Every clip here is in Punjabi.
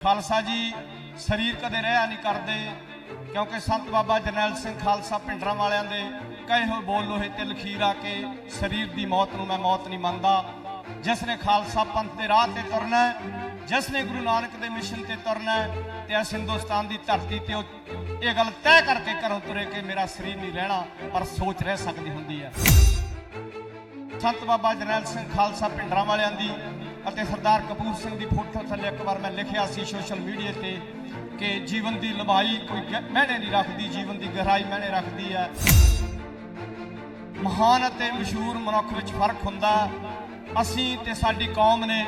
ਖਾਲਸਾ ਜੀ ਸਰੀਰ ਕਦੇ ਰਹਿਆ ਨਹੀਂ ਕਰਦੇ ਕਿਉਂਕਿ ਸੰਤ ਬਾਬਾ ਜਰਨੈਲ ਸਿੰਘ ਖਾਲਸਾ ਪਿੰਡਰਾਂ ਵਾਲਿਆਂ ਦੇ ਕਹੇ ਹੋਏ ਬੋਲ ਲੋਹੇ ਤੇ ਲਖੀਰ ਆ ਕੇ ਸਰੀਰ ਦੀ ਮੌਤ ਨੂੰ ਮੈਂ ਮੌਤ ਨਹੀਂ ਮੰਨਦਾ। ਜਿਸ ਨੇ ਖਾਲਸਾ ਪੰਥ ਦੇ ਰਾਹ ਤੇ ਤੁਰਨਾ ਹੈ, ਜਿਸ ਨੇ ਗੁਰੂ ਨਾਨਕ ਦੇ ਮਿਸ਼ਨ ਤੇ ਤੁਰਨਾ ਹੈ, ਤੇ ਇਸ ਹਿੰਦੁਸਤਾਨ ਦੀ ਧਰਤੀ ਤੇ ਉਹ ਇਹ ਗੱਲ ਤੈਅ ਕਰਕੇ ਘਰੋਂ ਤੁਰੇ ਕਿ ਮੇਰਾ ਸਰੀਰ ਨਹੀਂ ਰਹਿਣਾ ਪਰ ਸੋਚ ਰਹਿ ਸਕਦੀ ਹੁੰਦੀ ਹੈ। ਸੰਤ ਬਾਬਾ ਜਰਨੈਲ ਸਿੰਘ ਖਾਲਸਾ ਪਿੰਡਰਾਂ ਵਾਲਿਆਂ ਦੀ ਅਤੇ ਸਰਦਾਰ ਕਪੂਰ ਸਿੰਘ ਦੀ ਫੋਟੋ ਥੱਲੇ ਇੱਕ ਵਾਰ ਮੈਂ ਲਿਖਿਆ ਸੀ ਸੋਸ਼ਲ ਮੀਡੀਆ ਤੇ ਕਿ ਜੀਵਨ ਦੀ ਲੰਬਾਈ ਕੋਈ ਗਹਿ- ਮਾਇਨੇ ਨਹੀਂ ਰੱਖਦੀ, ਜੀਵਨ ਦੀ ਗਹਿਰਾਈ ਮਹਿਣੇ ਰੱਖਦੀ ਹੈ। ਮਹਾਨ ਅਤੇ ਮਸ਼ਹੂਰ ਮਨੁੱਖ ਵਿੱਚ ਫ਼ਰਕ ਹੁੰਦਾ, ਅਸੀਂ ਤੇ ਸਾਡੀ ਕੌਮ ਨੇ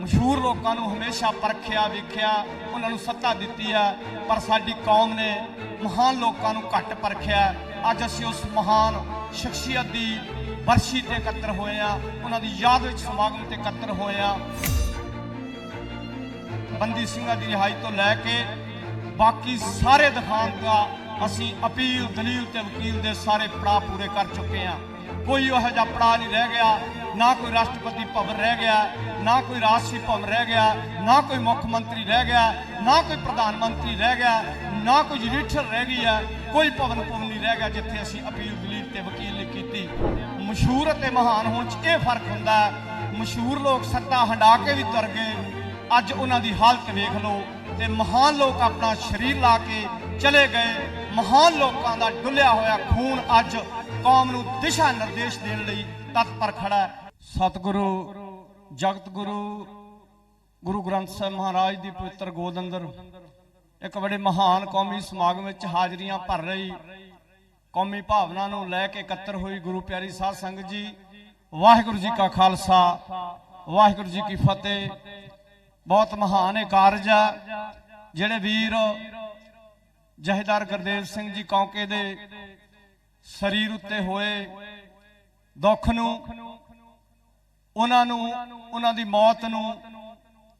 ਮਸ਼ਹੂਰ ਲੋਕਾਂ ਨੂੰ ਹਮੇਸ਼ਾ ਪਰਖਿਆ, ਵੇਖਿਆ, ਉਹਨਾਂ ਨੂੰ ਸੱਤਾ ਦਿੱਤੀ ਹੈ, ਪਰ ਸਾਡੀ ਕੌਮ ਨੇ ਮਹਾਨ ਲੋਕਾਂ ਨੂੰ ਘੱਟ ਪਰਖਿਆ। ਅੱਜ ਅਸੀਂ ਉਸ ਮਹਾਨ ਸ਼ਖਸੀਅਤ ਦੀ ਬਰਸ਼ੀ ਤੇ ਇਕੱਤਰ ਹੋਏ ਆ, ਉਹਨਾਂ ਦੀ ਯਾਦ ਵਿੱਚ ਸਮਾਗਮ ਤੇ ਇਕੱਤਰ ਹੋਏ ਆ। ਬੰਦੀ ਸਿੰਘਾਂ ਦੀ ਰਿਹਾਈ ਤੋਂ ਲੈ ਕੇ ਬਾਕੀ ਸਾਰੇ ਦਿਖਾਉਣ ਦਾ ਅਸੀਂ ਅਪੀਲ, ਦਲੀਲ ਤੇ ਵਕੀਲ ਦੇ ਸਾਰੇ ਪੜਾਅ ਪੂਰੇ ਕਰ ਚੁੱਕੇ ਹਾਂ ਕੋਈ ਉਹੋ ਜਿਹਾ ਪੜਾਅ ਨਹੀਂ ਰਹਿ ਗਿਆ, ਨਾ ਕੋਈ ਰਾਸ਼ਟਰਪਤੀ ਭਵਨ ਰਹਿ ਗਿਆ, ਨਾ ਕੋਈ ਰਾਸ਼ਟਰੀ ਭਵਨ ਰਹਿ ਗਿਆ, ਨਾ ਕੋਈ ਮੁੱਖ ਮੰਤਰੀ ਰਹਿ ਗਿਆ, ਨਾ ਕੋਈ ਪ੍ਰਧਾਨ ਮੰਤਰੀ ਰਹਿ ਗਿਆ, ਨਾ ਕੋਈ ਜੁਡੀਸ਼ੀਅਲ ਰਹਿ ਗਈ ਹੈ, ਕੋਈ ਭਵਨ ਭਵਨ ਨਹੀਂ ਰਹਿ ਗਿਆ ਜਿੱਥੇ ਅਸੀਂ ਅਪੀਲ ਤੇ ਵਕੀਲ ਨਹੀਂ ਕੀਤੀ। ਮਸ਼ਹੂਰ ਅਤੇ ਮਹਾਨ ਹੋਣ 'ਚ ਇਹ ਫ਼ਰਕ ਹੁੰਦਾ ਮਸ਼ਹੂਰ ਲੋਕ ਸੱਤਾ ਹੰਡਾ ਕੇ ਵੀ ਤੁਰ ਗਏ। ਅੱਜ ਉਹਨਾਂ ਦੀ ਹਾਲਤ ਵੇਖ ਲਓ ਤੇ ਮਹਾਨ ਲੋਕ ਆਪਣਾ ਸਰੀਰ ਲਾ ਕੇ ਚਲੇ ਗਏ। ਮਹਾਨ ਲੋਕਾਂ ਦਾ ਡੁੱਲਿਆ ਹੋਇਆ ਖੂਨ ਅੱਜ ਕੌਮ ਨੂੰ ਦਿਸ਼ਾ ਨਿਰਦੇਸ਼ ਦੇਣ ਲਈ ਤਤਪਰ ਖੜਾ ਹੈ। ਸਤਿਗੁਰੂ ਜਗਤ ਗੁਰੂ ਗੁਰੂ ਗ੍ਰੰਥ ਸਾਹਿਬ ਮਹਾਰਾਜ ਦੀ ਪਵਿੱਤਰ ਗੋਦ ਅੰਦਰ ਇੱਕ ਬੜੇ ਮਹਾਨ ਕੌਮੀ ਸਮਾਗਮ ਵਿੱਚ ਹਾਜ਼ਰੀਆਂ ਭਰ ਰਹੀ ਕੌਮੀ ਭਾਵਨਾ ਨੂੰ ਲੈ ਕੇ ਇਕੱਤਰ ਹੋਈ ਗੁਰੂ ਪਿਆਰੀ ਸਾਧ ਸੰਗਤ ਜੀ, ਵਾਹਿਗੁਰੂ ਜੀ ਕਾ ਖਾਲਸਾ, ਵਾਹਿਗੁਰੂ ਜੀ ਕੀ ਫਤਿਹ। ਬਹੁਤ ਮਹਾਨ ਇਹ ਕਾਰਜ ਆ, ਜਿਹੜੇ ਵੀਰ ਜਹੇਦਾਰ ਗੁਰਦੇਵ ਸਿੰਘ ਜੀ ਕੌਂਕੇ ਦੇ ਸਰੀਰ ਉੱਤੇ ਹੋਏ ਦੁੱਖ ਨੂੰ, ਉਹਨਾਂ ਨੂੰ, ਉਹਨਾਂ ਦੀ ਮੌਤ ਨੂੰ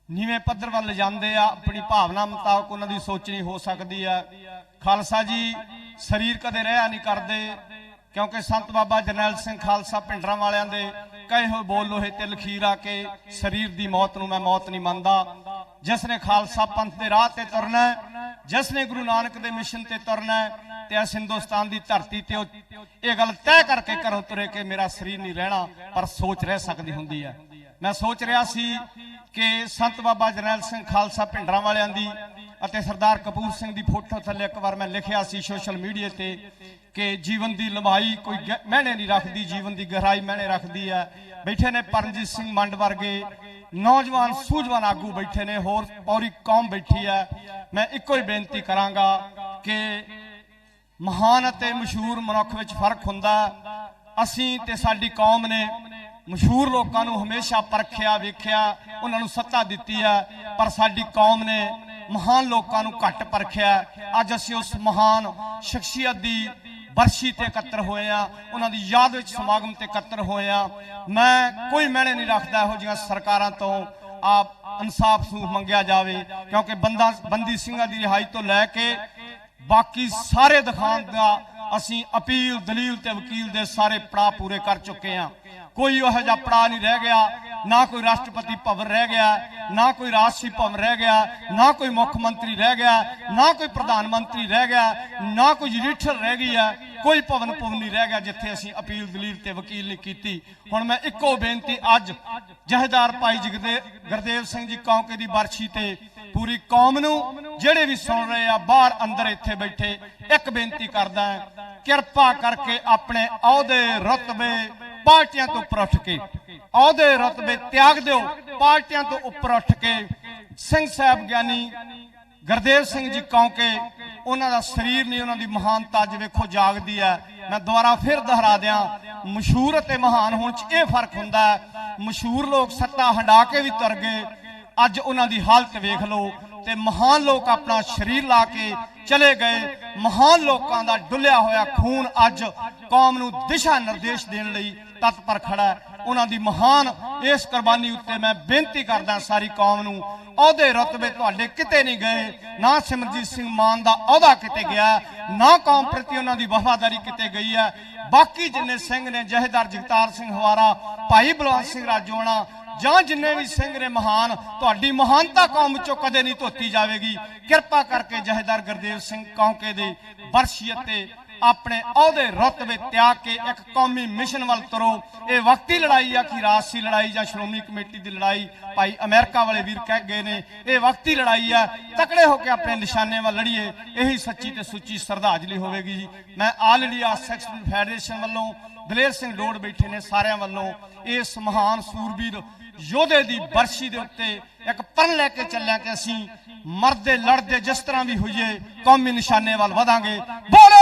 ਨੀਵੇਂ ਪੱਧਰ ਵੱਲ ਲਿਜਾਂਦੇ ਆ, ਆਪਣੀ ਭਾਵਨਾ ਮੁਤਾਬਕ ਉਹਨਾਂ ਦੀ ਸੋਚਣੀ ਹੋ ਸਕਦੀ ਆ। ਖਾਲਸਾ ਜੀ ਸਰੀਰ ਕਦੇ ਰਹਿਆ ਨਹੀਂ ਕਰਦੇ ਕਿਉਂਕਿ ਸੰਤ ਬਾਬਾ ਜਰਨੈਲ ਸਿੰਘ ਖਾਲਸਾ ਭਿੰਡਰਾਂ ਵਾਲਿਆਂ ਦੇ ਕਹੇ ਹੋਏ ਬੋਲ ਲੋਹੇ ਤੇ ਲਖੀਰ ਆ ਕੇ ਸਰੀਰ ਦੀ ਮੌਤ ਨੂੰ ਮੈਂ ਮੌਤ ਨਹੀਂ ਮੰਨਦਾ। ਜਿਸ ਨੇ ਖਾਲਸਾ ਪੰਥ ਦੇ ਰਾਹ ਤੇ ਤੁਰਨਾ ਹੈ, ਜਿਸ ਨੇ ਗੁਰੂ ਨਾਨਕ ਦੇ ਮਿਸ਼ਨ ਤੇ ਤੁਰਨਾ ਤੇ ਇਸ ਹਿੰਦੁਸਤਾਨ ਦੀ ਧਰਤੀ ਤੇ ਉਹ ਇਹ ਗੱਲ ਤੈਅ ਕਰਕੇ ਘਰੋਂ ਤੁਰੇ ਕਿ ਮੇਰਾ ਸਰੀਰ ਨਹੀਂ ਰਹਿਣਾ ਪਰ ਸੋਚ ਰਹਿ ਸਕਦੀ ਹੁੰਦੀ ਹੈ। ਮੈਂ ਸੋਚ ਰਿਹਾ ਸੀ ਕਿ ਸੰਤ ਬਾਬਾ ਜਰਨੈਲ ਸਿੰਘ ਖਾਲਸਾ ਭਿੰਡਰਾਂ ਵਾਲਿਆਂ ਦੀ ਅਤੇ ਸਰਦਾਰ ਕਪੂਰ ਸਿੰਘ ਦੀ ਫੋਟੋ ਥੱਲੇ ਇੱਕ ਵਾਰ ਮੈਂ ਲਿਖਿਆ ਸੀ ਸੋਸ਼ਲ ਮੀਡੀਆ ਤੇ ਕਿ ਜੀਵਨ ਦੀ ਲੰਬਾਈ ਕੋਈ ਗਹਿ- ਮਾਇਨੇ ਨਹੀਂ ਰੱਖਦੀ, ਜੀਵਨ ਦੀ ਗਹਿਰਾਈ ਮਹਿਣੇ ਰੱਖਦੀ ਹੈ। ਬੈਠੇ ਨੇ ਪਰਮਜੀਤ ਸਿੰਘ ਮੰਡ ਵਰਗੇ ਨੌਜਵਾਨ ਸੂਝਵਾਨ ਆਗੂ ਬੈਠੇ ਨੇ, ਹੋਰ ਪੌਰੀ ਕੌਮ ਬੈਠੀ ਹੈ। ਮੈਂ ਇੱਕੋ ਹੀ ਬੇਨਤੀ ਕਰਾਂਗਾ ਕਿ ਮਹਾਨ ਅਤੇ ਮਸ਼ਹੂਰ ਮਨੁੱਖ ਵਿੱਚ ਫ਼ਰਕ ਹੁੰਦਾ। ਅਸੀਂ ਤੇ ਸਾਡੀ ਕੌਮ ਨੇ ਮਸ਼ਹੂਰ ਲੋਕਾਂ ਨੂੰ ਹਮੇਸ਼ਾ ਪਰਖਿਆ, ਵੇਖਿਆ, ਉਹਨਾਂ ਨੂੰ ਸੱਤਾ ਦਿੱਤੀ ਹੈ, ਪਰ ਸਾਡੀ ਕੌਮ ਨੇ ਮਹਾਨ ਲੋਕਾਂ ਨੂੰ ਘੱਟ ਪਰਖਿਆ। ਅੱਜ ਅਸੀਂ ਉਸ ਮਹਾਨ ਸ਼ਖਸੀਅਤ ਦੀ ਬਰਸ਼ੀ ਤੇ ਇਕੱਤਰ ਹੋਏ ਆ ਉਹਨਾਂ ਦੀ ਯਾਦ ਵਿੱਚ ਸਮਾਗਮ ਤੇ ਇਕੱਤਰ ਹੋਏ ਆ ਮੈਂ ਕੋਈ ਮਹਿਣੇ ਨਹੀਂ ਰੱਖਦਾ ਇਹੋ ਜਿਹੀਆਂ ਸਰਕਾਰਾਂ ਤੋਂ ਆਪ ਇਨਸਾਫ ਸੂਹ ਮੰਗਿਆ ਜਾਵੇ, ਕਿਉਂਕਿ ਬੰਦਾ ਬੰਦੀ ਸਿੰਘਾਂ ਦੀ ਰਿਹਾਈ ਤੋਂ ਲੈ ਕੇ ਬਾਕੀ ਸਾਰੇ ਦਿਖਾਣ ਦਾ ਅਸੀਂ ਅਪੀਲ, ਦਲੀਲ ਤੇ ਵਕੀਲ ਦੇ ਸਾਰੇ ਪੜਾਅ ਪੂਰੇ ਕਰ ਚੁੱਕੇ ਹਾਂ। ਕੋਈ ਉਹੋ ਜਿਹਾ ਪੜਾਅ ਨਹੀਂ ਰਹਿ ਗਿਆ। ਨਾ ਕੋਈ ਰਾਸ਼ਟਰਪਤੀ ਭਵਨ ਰਹਿ ਗਿਆ, ਨਾ ਕੋਈ ਰਾਸ਼ਟਰੀ ਭਵਨ ਰਹਿ ਗਿਆ, ਨਾ ਕੋਈ ਮੁੱਖ ਮੰਤਰੀ ਰਹਿ ਗਿਆ, ਨਾ ਕੋਈ ਪ੍ਰਧਾਨ ਮੰਤਰੀ ਰਹਿ ਗਿਆ, ਨਾ ਕੋਈ ਜੁਡੀਸ਼ੀਅਲ ਰਹਿ ਗਈ ਹੈ ਕੋਈ ਭਵਨ ਭਵਨ ਨਹੀਂ ਰਹਿ ਗਿਆ ਜਿੱਥੇ ਅਸੀਂ ਅਪੀਲ ਦਲੀਲ ਤੇ ਵਕੀਲ ਨਹੀਂ ਕੀਤੀ। ਹੁਣ ਮੈਂ ਇੱਕੋ ਬੇਨਤੀ ਅੱਜ ਜਹੇਦਾਰ ਭਾਈ ਜਗਦੇ, ਗੁਰਦੇਵ ਸਿੰਘ ਜੀ ਕੌਂਕੇ ਦੀ ਬਰਸ਼ੀ ਤੇ ਪੂਰੀ ਕੌਮ ਨੂੰ ਜਿਹੜੇ ਵੀ ਸੁਣ ਰਹੇ ਆ, ਬਾਹਰ ਅੰਦਰ ਇੱਥੇ ਬੈਠੇ, ਇੱਕ ਬੇਨਤੀ ਕਰਦਾ ਕਿਰਪਾ ਕਰਕੇ ਆਪਣੇ ਅਹੁਦੇ, ਰਤਬੇ ਪਾਰਟੀਆਂ ਤੋਂ ਉੱਪਰ ਉੱਠ ਕੇ ਅਹੁਦੇ ਰਤਬੇ ਤਿਆਗ ਦਿਓ। ਪਾਰਟੀਆਂ ਤੋਂ ਉੱਪਰ ਉੱਠ ਕੇ ਸਿੰਘ ਸਾਹਿਬ ਗਿਆਨੀ ਗੁਰਦੇਵ ਸਿੰਘ ਜੀ ਕੌਂਕੇ ਉਹਨਾਂ ਦਾ ਸਰੀਰ ਨਹੀਂ, ਉਹਨਾਂ ਦੀ ਮਹਾਨਤਾ ਅੱਜ ਵੇਖੋ ਜਾਗਦੀ ਹੈ। ਮੈਂ ਦੁਬਾਰਾ ਫਿਰ ਦੁਹਰਾ ਦਿਆਂ, ਮਸ਼ਹੂਰ ਅਤੇ ਮਹਾਨ ਹੋਣ 'ਚ ਇਹ ਫ਼ਰਕ ਹੁੰਦਾ ਹੈ, ਮਸ਼ਹੂਰ ਲੋਕ ਸੱਤਾ ਹੰਡਾ ਕੇ ਵੀ ਤੁਰ ਗਏ। ਅੱਜ ਉਹਨਾਂ ਦੀ ਹਾਲਤ ਵੇਖ ਲਓ ਤੇ ਮਹਾਨ ਲੋਕ ਆਪਣਾ ਸਰੀਰ ਲਾ ਕੇ ਚਲੇ ਗਏ। ਮਹਾਨ ਲੋਕਾਂ ਦਾ ਡੁੱਲਿਆ ਹੋਇਆ ਖੂਨ ਅੱਜ ਕੌਮ ਨੂੰ ਦਿਸ਼ਾ ਨਿਰਦੇਸ਼ ਦੇਣ ਲਈ ਤਤਪਰ ਖੜਾ ਹੈ। ਉਹਨਾਂ ਦੀ ਮਹਾਨ ਇਸ ਕੁਰਬਾਨੀ ਉੱਤੇ ਮੈਂ ਬੇਨਤੀ ਕਰਦਾ ਸਾਰੀ ਕੌਮ ਨੂੰ, ਅਹੁਦੇ ਰਤਬੇ ਤੁਹਾਡੇ ਕਿਤੇ ਨਹੀਂ ਗਏ, ਨਾ ਸਿਮਰਜੀਤ ਸਿੰਘ ਮਾਨ ਦਾ ਅਹੁਦਾ ਕਿਤੇ ਗਿਆ, ਨਾ ਕੌਮ ਪ੍ਰਤੀ ਉਹਨਾਂ ਦੀ ਵਫਾਦਾਰੀ ਕਿਤੇ ਗਈ ਹੈ। ਬਾਕੀ ਜਿੰਨੇ ਸਿੰਘ ਨੇ, ਜਹੇਦਾਰ ਜਗਤਾਰ ਸਿੰਘ ਹਵਾਰਾ, ਭਾਈ ਬਲਵੰਤ ਸਿੰਘ ਰਾਜੋਣਾ, ਜਾਂ ਜਿੰਨੇ ਵੀ ਸਿੰਘ ਨੇ ਮਹਾਨ, ਤੁਹਾਡੀ ਮਹਾਨਤਾ ਕੌਮ ਵਿੱਚੋਂ ਕਦੇ ਨਹੀਂ ਧੋਤੀ ਜਾਵੇਗੀ। ਕਿਰਪਾ ਕਰਕੇ ਜਹੇਦਾਰ ਗੁਰਦੇਵ ਸਿੰਘ ਕੌਂਕੇ ਦੇ ਬਰਸ਼ੀਅਤ ਤੇ ਆਪਣੇ ਅਹੁਦੇ ਰਤਬੇ ਤਿਆਗ ਕੇ ਇੱਕ ਕੌਮੀ ਮਿਸ਼ਨ ਵੱਲ ਤੁਰੋ। ਇਹ ਵਕਤੀ ਲੜਾਈ ਆ ਕਿ ਰਾਜਸੀ ਲੜਾਈ ਜਾਂ ਸ਼੍ਰੋਮਣੀ ਕਮੇਟੀ ਦੀ ਲੜਾਈ। ਭਾਈ ਅਮਰੀਕਾ ਵਾਲੇ ਵੀਰ ਕਹਿ ਗਏ ਨੇ, ਇਹ ਵਕਤੀ ਲੜਾਈ ਆ। ਤਕੜੇ ਹੋ ਕੇ ਆਪਣੇ ਨਿਸ਼ਾਨੇ ਵੱਲ ਲੜੀਏ, ਇਹੀ ਸੱਚੀ ਤੇ ਸੁੱਚੀ ਸ਼ਰਧਾਂਜਲੀ ਹੋਵੇਗੀ ਜੀ। ਮੈਂ ਆਲ ਇੰਡੀਆ ਸੈਕਸ਼ਨ ਫੈਡਰੇਸ਼ਨ ਵੱਲੋਂ, ਦਲੇਰ ਸਿੰਘ ਡੋੜ ਬੈਠੇ ਨੇ ਸਾਰਿਆਂ ਵੱਲੋਂ, ਇਸ ਮਹਾਨ ਸੂਰਬੀਰ ਯੋਧੇ ਦੀ ਬਰਸ਼ੀ ਦੇ ਉੱਤੇ ਇੱਕ ਪਰਨ ਲੈ ਕੇ ਚੱਲਿਆ ਕਿ ਅਸੀਂ ਮਰਦੇ, ਲੜਦੇ ਜਿਸ ਤਰ੍ਹਾਂ ਵੀ ਹੋਈਏ, ਕੌਮੀ ਨਿਸ਼ਾਨੇ ਵੱਲ ਵਧਾਂਗੇ। ਬੋਲੇ